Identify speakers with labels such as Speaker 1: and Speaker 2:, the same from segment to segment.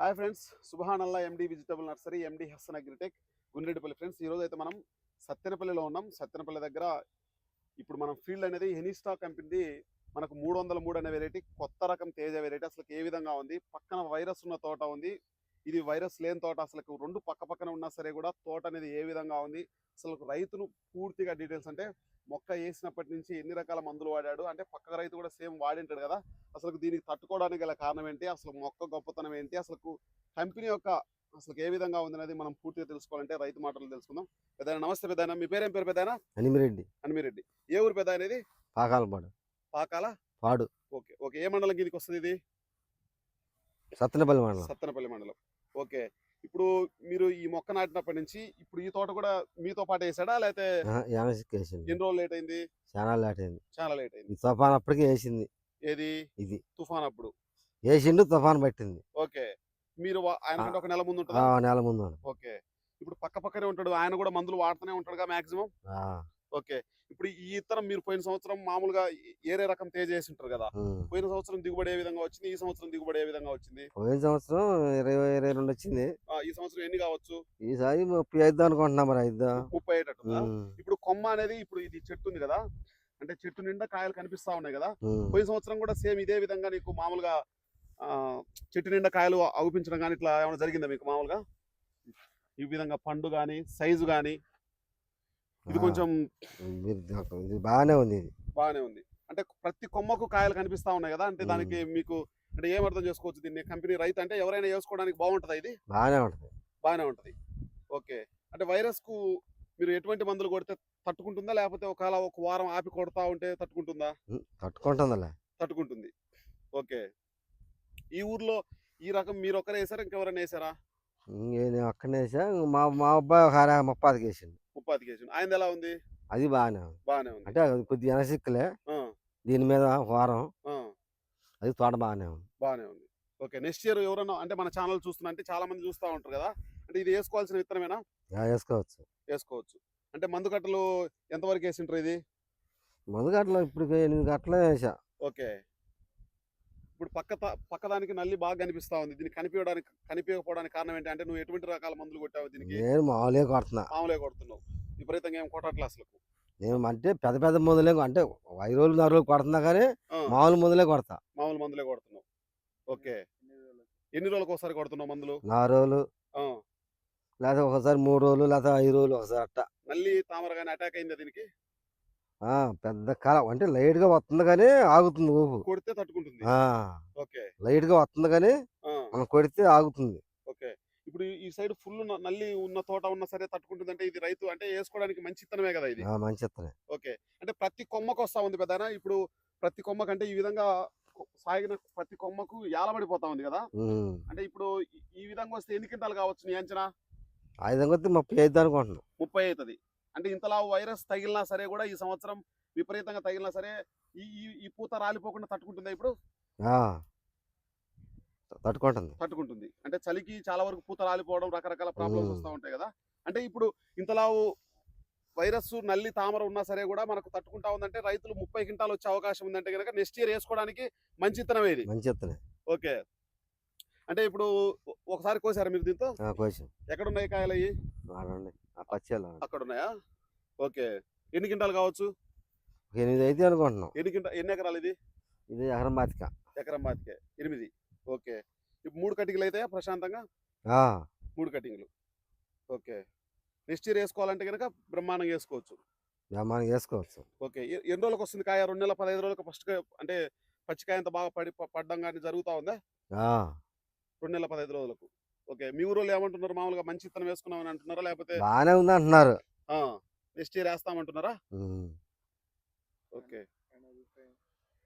Speaker 1: Hi friends. సుభానల్లా MD vegetable nursery MD Hasan agritech Gundreddipalli friends. ఈరోజు అయితే మనం సత్తెనపల్లిలో ఉన్నాం. సత్తెనపల్లి దగ్గర ఇప్పుడు మనం ఫీల్డ్ అనేది హెనిస్టా కంపెనీది మనకు మూడు వందల మూడు అనే వెరైటీ కొత్త రకం తేజ వెరైటీ అసలు ఏ విధంగా ఉంది? పక్కన వైరస్ ఉన్న తోట ఉంది. ఇది వైరస్ లేని తోట అసలు రెండు పక్క పక్కన ఉన్నా సరే కూడా తోట అనేది ఏ విధంగా ఉంది అసలు రైతును పూర్తిగా డీటెయిల్స్ అంటే మొక్క వేసినప్పటి నుంచి ఎన్ని రకాల మందులు వాడాడు అంటే పక్క రైతు కూడా సేమ్ వాడింటాడు కదా అసలు దీనికి తట్టుకోవడానికి గల కారణం ఏంటి అసలు మొక్క గొప్పతనం ఏంటి అసలు కంపెనీ యొక్క అసలు ఏ విధంగా ఉంది అనేది మనం పూర్తిగా తెలుసుకోవాలంటే రైతు మాటలు తెలుసుకుందాం. పెద్దాయన నమస్తే పెద్దాయన మీ పేరేం పేరు పెద్దాయన?
Speaker 2: అనిమిరెడ్డి.
Speaker 1: హనుమిరెడ్డి ఏ ఊరు పెద్ద అనేది?
Speaker 2: పాకాలపాడు.
Speaker 1: పాకాల?
Speaker 2: పాడు.
Speaker 1: Okay okay. ఏ మండలం కిందకి వస్తుంది ఇది?
Speaker 2: సత్తెనపల్లి మండలం.
Speaker 1: సత్తెనపల్లి మండలం. ఓకే. ఇప్పుడు మీరు ఈ మొక్క నాటినప్పటి నుంచి ఇప్పుడు ఈ తోట కూడా మీతో పాటు వేసాడా? లేకపోతే ఎన్ని రోజులు లేట్ అయింది?
Speaker 2: చాలా లేట్ అయింది.
Speaker 1: చాలా లేట్ అయింది.
Speaker 2: తుఫాన్ అప్పటికే వేసింది.
Speaker 1: ఏది?
Speaker 2: ఇది.
Speaker 1: తుఫాన్ అప్పుడు
Speaker 2: వేసిండు తుఫాన్ పట్టింది.
Speaker 1: ఓకే. మీరు ఆయనకంటే ఒక నెల ముందు
Speaker 2: నెల ముందు
Speaker 1: ఓకే. ఇప్పుడు పక్క పక్కనే ఉంటాడు. ఆయన కూడా మందులు వాడుతూనే ఉంటాడుగా మాక్సిమం? ఓకే. ఇప్పుడు ఈ ఇతరం మీరు పోయిన సంవత్సరం మామూలుగా ఏరే రకం తేజ వేసి ఉంటారు కదా. పోయిన సంవత్సరం దిగుబడి ఏ విధంగా వచ్చింది? ఈ సంవత్సరం దిగుబడి ఏ విధంగా వచ్చింది?
Speaker 2: పోయిన సంవత్సరం ఇరవై ఇరవై రెండు వచ్చింది.
Speaker 1: ఆ, ఈ సంవత్సరం ఎన్ని కావచ్చు?
Speaker 2: ఈసారి ముప్పై ఐదు అనుకుంటున్నాం మరి ఐదు
Speaker 1: ముప్పై
Speaker 2: ఉమ్,
Speaker 1: ఇప్పుడు కొమ్మ అనేది ఇప్పుడు ఇది చెట్టు ఉంది కదా. అంటే చెట్టు నిండా కాయలు కనిపిస్తా ఉన్నాయి కదా. పోయిన సంవత్సరం కూడా సేమ్ ఇదే విధంగా నీకు మామూలుగా ఆ, చెట్టు నిండా కాయలు అవుపించడం కానీ ఇట్లా ఏమైనా జరిగిందా మీకు మామూలుగా? ఈ విధంగా పండు కానీ సైజు కానీ ఇది కొంచెం
Speaker 2: ఇది బాగానే ఉంది ఇది.
Speaker 1: బాగానే ఉంది. అంటే ప్రతి కొమ్మకు కాయలు కనిపిస్తా ఉన్నాయి కదా అంటే. దానికి మీకు అంటే ఏం అర్థం చేసుకోవచ్చు దీన్ని? కంపెనీ రైతు అంటే ఎవరైనా వేసుకోవడానికి బాగుంటుందా ఇది?
Speaker 2: బాగానే ఉంటుంది.
Speaker 1: బాగానే ఉంటుంది. ఓకే. అంటే వైరస్కు మీరు ఎటువంటి మందులు కొడితే తట్టుకుంటుందా? లేకపోతే ఒకవేళ ఒక వారం ఆపి కొడతా ఉంటే తట్టుకుంటుందా?
Speaker 2: ఉమ్, తట్టుకుంటుందిలే.
Speaker 1: తట్టుకుంటుంది. ఓకే. ఈ ఊర్లో ఈ రకం మీరు ఒక్కరే వేసారా? ఇంకెవరైనా వేసారా?
Speaker 2: నేను అక్కడనే వేసా. మా మా అబ్బాయి ఒక అర ముప్పాతికి వేసిండు.
Speaker 1: ముప్పాతి కేజీ ఆయన ఎలా ఉంది?
Speaker 2: అది బాగానే ఉంది.
Speaker 1: బాగానే ఉంది.
Speaker 2: అంటే అది కొద్దిగా ఎనసిక్లే
Speaker 1: ఆ,
Speaker 2: దీని మీద వారం. అది తోట బాగానే ఉంది.
Speaker 1: బాగానే ఉంది. ఓకే. నెక్స్ట్ ఇయర్ ఎవరైనా అంటే మన ఛానల్ చూస్తున్నా అంటే చాలా మంది చూస్తూ ఉంటారు కదా. అంటే ఇది వేసుకోవాల్సిన విత్తనమేనా?
Speaker 2: వేసుకోవచ్చు.
Speaker 1: వేసుకోవచ్చు. అంటే మందు కట్టలు ఎంతవరకు వేసింటారు ఇది?
Speaker 2: ముందు గంటలు ఇప్పుడు ఎనిమిది గంటలే వేసా.
Speaker 1: ఓకే. ఇప్పుడు పక్క పక్కదానికి నల్లి బాగా కనిపిస్తా ఉంది. దీన్ని కనిపించడానికి కనిపించకపోవడానికి కారణం ఏంటి అంటే నువ్వు ఎటువంటి రకాల మందులు కొట్టావు దీనికి?
Speaker 2: నేను మామూలుగా కొడుతున్నా.
Speaker 1: మామూలుగా కొడుతున్నావు. విపరీతంగా ఏం కొట్టట్లే అసలు
Speaker 2: నేను అంటే పెద్ద పెద్ద మందులే అంటే ఐదు రోజులు ఆరు రోజులు కొడుతున్నా కానీ మామూలు మందులే కొడతా.
Speaker 1: మామూలు మందులే కొడుతున్నావు. ఓకే. ఎన్ని రోజులకు ఒకసారి కొడుతున్నావు మందులు?
Speaker 2: నాలుగు రోజులు. లేకపోతే ఒకసారి మూడు రోజులు లేకపోతే ఐదు రోజులు ఒకసారి అట్ట.
Speaker 1: నల్లి తామర కానీ అటాక్ అయిందా దీనికి?
Speaker 2: పెద్ద కాలం అంటే లైట్గా వస్తుంది కానీ ఆగుతుంది ఊపు.
Speaker 1: కొడితే తట్టుకుంటుంది.
Speaker 2: ఆ,
Speaker 1: ఓకే.
Speaker 2: లైట్గా వస్తుంది కానీ
Speaker 1: ఆ,
Speaker 2: మనం కొడితే ఆగుతుంది.
Speaker 1: ఓకే. ఇప్పుడు ఈ- సైడ్ ఫుల్ నల్లి ఉన్న తోట ఉన్నా సరే తట్టుకుంటుంది అంటే ఇది రైతు అంటే వేసుకోవడానికి మంచి ఇత్తనమే కదా ఇది.
Speaker 2: ఆ, మంచి ఇత్తనే.
Speaker 1: ఓకే. అంటే ప్రతి కొమ్మకు వస్తా ఉంది పెద్దనా ఇప్పుడు ప్రతి కొమ్మకు అంటే ఈ విధంగా సాగిన ప్రతి కొమ్మకు యాలబడిపోతా ఉంది కదా. అంటే ఇప్పుడు ఈ- విధంగా వస్తే ఎన్ని క్వింటాలు కావచ్చు నీ అంచనా?
Speaker 2: ఐదు కొద్ది ముప్పై ఐదు అనుకుంటున్నాం.
Speaker 1: ముప్పై అవుతుంది అంటే ఇంతలా వైరస్ తగిలినా సరే కూడా ఈ సంవత్సరం విపరీతంగా తగిలినా సరే ఈ ఈ- పూత రాలిపోకుండా తట్టుకుంటుందా ఇప్పుడు?
Speaker 2: తట్టుకుంటుంది.
Speaker 1: తట్టుకుంటుంది. అంటే చలికి చాలా వరకు పూత రాలిపోవడం రకరకాల ప్రాబ్లమ్స్. వస్తూ ఉంటాయి కదా? అంటే ఇప్పుడు ఇంతలా వైరస్ నల్లి తామర ఉన్నా సరే కూడా మనకు తట్టుకుంటా ఉందంటే రైతులు ముప్పై క్వింటాలు వచ్చే అవకాశం ఉందంటే కనుక నెక్స్ట్ ఇయర్ వేసుకోవడానికి మంచి ఇత్తనమే ఇది
Speaker 2: మంచి ఇత్తనే
Speaker 1: ఓకే. అంటే ఇప్పుడు ఒకసారి కోసారా మీరు దీంతో?
Speaker 2: కొంచెం
Speaker 1: ఎక్కడ ఉన్నాయి కాయలు అయ్యి?
Speaker 2: పచ్చేలు
Speaker 1: అక్కడ ఉన్నాయా ఓకే. ఎన్ని క్వింటాలు కావచ్చు?
Speaker 2: ఎనిమిది అయితే అనుకుంటున్నాం.
Speaker 1: ఎన్ని క్వింటా ఎన్ని ఎకరాలు ఇది?
Speaker 2: ఇది ఎకరం బాతిక
Speaker 1: ఎకరం బాతికే ఎనిమిది. ఓకే. ఇప్పుడు మూడు కటింగ్లు అయితే ప్రశాంతంగా? మూడు కటింగ్లు. ఓకే. నెక్స్ట్ ఇయర్ వేసుకోవాలంటే కనుక బ్రహ్మాండంగా వేసుకోవచ్చు.
Speaker 2: మనం వేసుకోవచ్చు.
Speaker 1: ఓకే. ఎన్ని రోజులకు వస్తుంది కాయ? రెండు నెలల పదహైదు రోజులకు ఫస్ట్ అంటే పచ్చికాయ అంత బాగా పడి పడ్డం కానీ జరుగుతూ ఉందా? రెండు నెలల పదహైదు రోజులకు. ఓకే. మీ ఊరోళ్ళు ఏమంటున్నారు? మామూలుగా మంచి ఇత్తనం వేసుకున్నామని అంటున్నారా? లేకపోతే
Speaker 2: బాగానే ఉంది అంటున్నారు
Speaker 1: నెక్స్ట్ ఇయర్ వేస్తామంటున్నారా. ఓకే.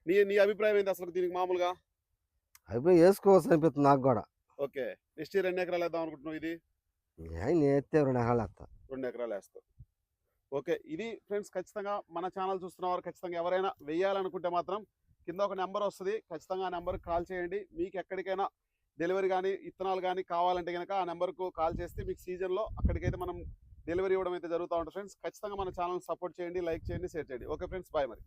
Speaker 1: నీ నీ అభిప్రాయం ఏంటి అసలు దీనికి మామూలుగా?
Speaker 2: అయిపోయి వేసుకోవచ్చు అనిపిస్తుంది నాకు కూడా.
Speaker 1: ఓకే. నెక్స్ట్ ఇయర్ ఎన్ని ఎకరాలు వేద్దాం అనుకుంటున్నావు ఇది?
Speaker 2: నేను నేస్తే రెండు ఎకరాలు వేస్తా.
Speaker 1: రెండు ఎకరాలు వేస్తావు ఓకే. ఇది ఫ్రెండ్స్ ఖచ్చితంగా మన ఛానల్ చూస్తున్న వారు ఖచ్చితంగా ఎవరైనా వెయ్యాలనుకుంటే మాత్రం కింద ఒక నెంబర్ వస్తుంది. ఖచ్చితంగా ఆ నెంబర్కి కాల్ చేయండి. మీకు ఎక్కడికైనా డెలివరీ కానీ ఇత్తనాలు కానీ కావాలంటే కనుక ఆ నెంబర్కు కాల్ చేస్తే మీకు సీజన్లో అక్కడికైతే మనం డెలివరీ ఇవ్వడం అయితే జరుగుతూ ఉంటుంది. ఫ్రెండ్స్ ఖచ్చితంగా మన ఛానల్ సపోర్ట్ చేయండి లైక్ చేయండి షేర్ చేయండి. ఓకే ఫ్రెండ్స్ బాయ్ మరి.